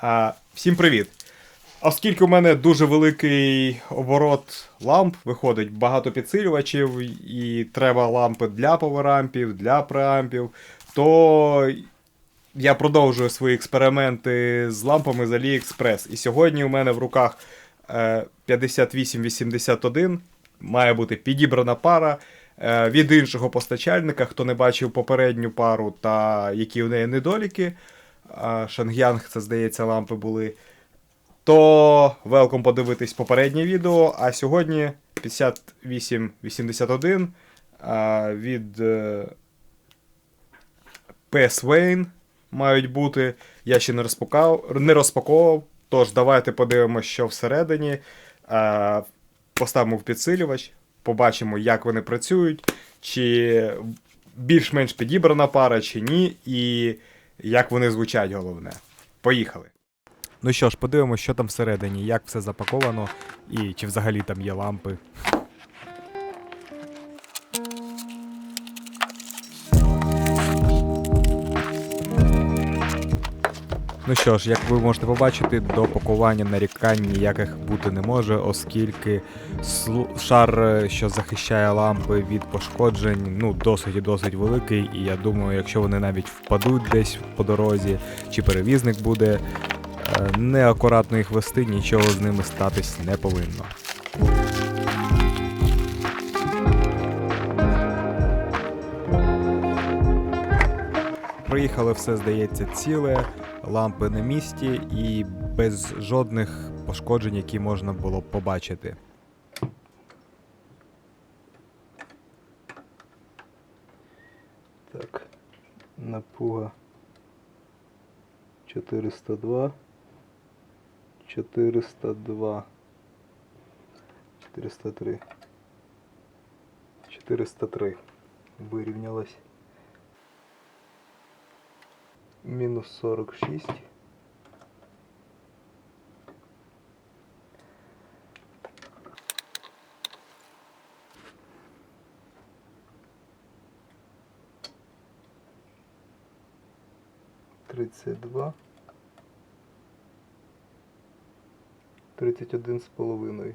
А, всім привіт! Оскільки у мене дуже великий оборот ламп, виходить багато підсилювачів, і треба лампи для поверампів, для преампів, то я продовжую свої експерименти з лампами з AliExpress. І сьогодні у мене в руках е, 5881 має бути підібрана пара. е, Від іншого постачальника, хто не бачив попередню пару та які у неї недоліки. Шанг'янг, це здається, лампи були. То велком подивитись попереднє відео. А сьогодні 5881 від е, PS Wayne мають бути. Я ще не розпакував, не розпаковував. Тож давайте подивимося, що всередині. Поставимо в підсилювач, побачимо, як вони працюють, чи більш-менш підібрана пара, чи ні, і як вони звучать, головне. Поїхали. Ну що ж, подивимося, що там всередині, як все запаковано, і чи взагалі там є лампи. Ну що ж, як ви можете побачити, до пакування нарікань ніяких бути не може, оскільки шар, е, що захищає лампи від пошкоджень, ну досить і досить великий. І я думаю, якщо вони навіть впадуть десь по дорозі, чи перевізник буде е, неакуратно їх вести, нічого з ними статись не повинно. Приїхали все, здається, ціле, лампи на місці і без жодних пошкоджень, які можна було б побачити. Так, напуга. 402, 402, 403, 403 вирівнялась. Мінус 46. тридцять два, тридцять один з половиною.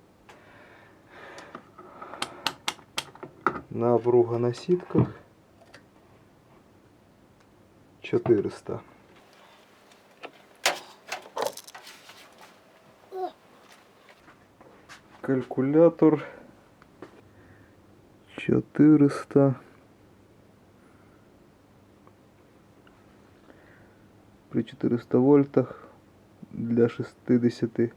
Напруга на сітках. 400. Калькулятор. 400 при 400 вольтах для 65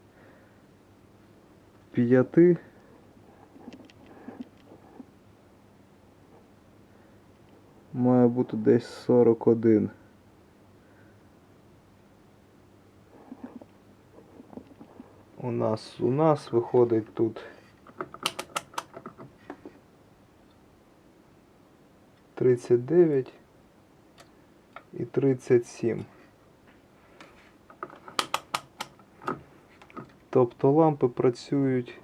має бути десь 41 у нас у нас виходить тут тридцять дев'ять і тридцять сім. Тобто лампи працюють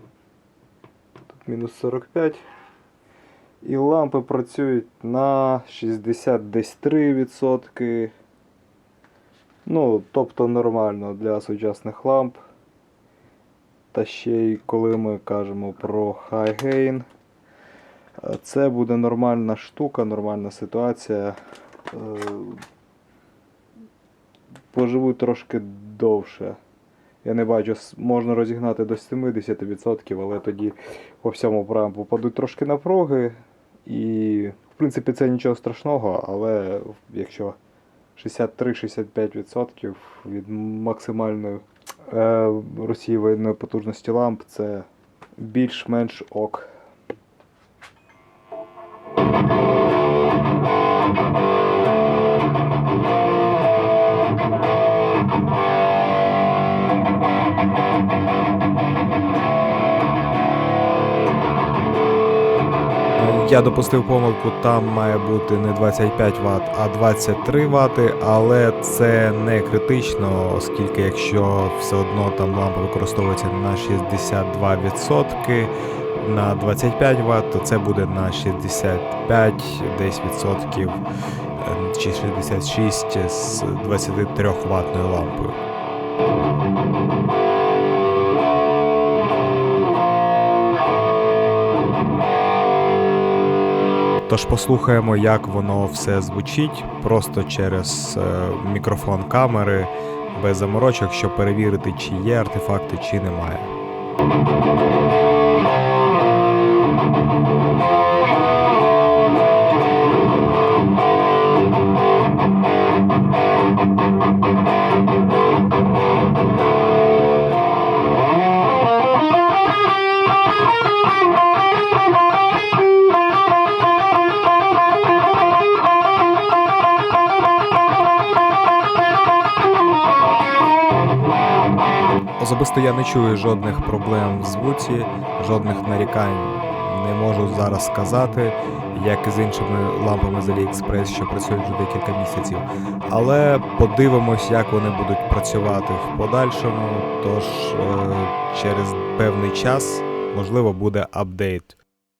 тут мінус 45 і лампи працюють на 60 десь 3%. Ну, тобто нормально для сучасних ламп. Та ще й коли ми кажемо про high gain, це буде нормальна штука, нормальна ситуація. Е, Поживуть трошки довше. Я не бачу, можна розігнати до 70%, але тоді по всьому прям попадуть трошки напруги. І, в принципі, це нічого страшного, але якщо 63-65% від максимальної е, воєнної потужності ламп це більш-менш ок. Я допустив помилку, там має бути не 25 Вт, а 23 Вт, але це не критично, оскільки якщо все одно там лампа використовується на 62% на 25 Вт, то це буде на 65 десь відсотків е, чи 66 з 23 ваттною лампою. Тож послухаємо, як воно все звучить просто через е, мікрофон камери, без заморочок, щоб перевірити, чи є артефакти, чи немає. Особисто я не чую жодних проблем в звуці, жодних нарікань не можу зараз сказати, як і з іншими лампами з AliExpress, що працюють вже декілька місяців. Але подивимось, як вони будуть працювати в подальшому. Тож е, через певний час можливо буде апдейт